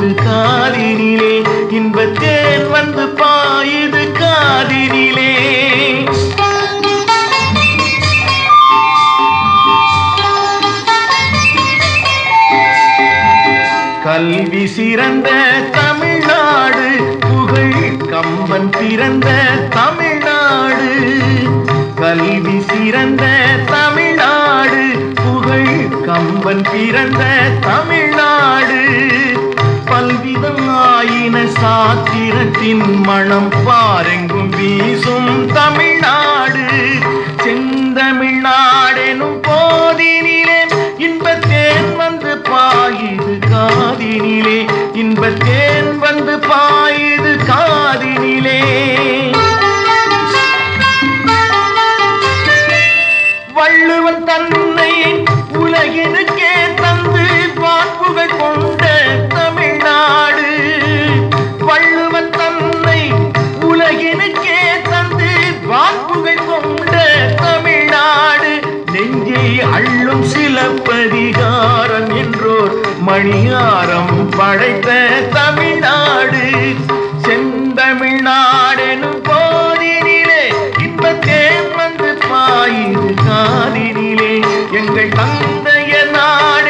பாயுது காதினிலே இன்பத்தேன் வந்து பாயுது காதினிலே. கல்வி சிறந்த தமிழ்நாடு புகழ் கம்பன் பிறந்த தமிழ்நாடு. கல்வி சிறந்த தமிழ்நாடு புகழ் கம்பன் பிறந்த தமிழ்நாடு. பல்விதம் ஆயின சாத்திரத்தின் மனம் பாரெங்கும் வீசும் தமிழ்நாடு. செந்தமிழ்நாடெனும் போதினிலே இன்பத்தேன் வந்து பாயுது காதினிலே. இன்பத்தேன் வந்து பாயுது மணியாரம் படைத்த தமிழ்நாடு. செந்தமிழ்நாடெனும் போதினிலே இன்பத்தேன் வந்து பாயிரு காதினிலே. எங்கள் தந்தைய நாடு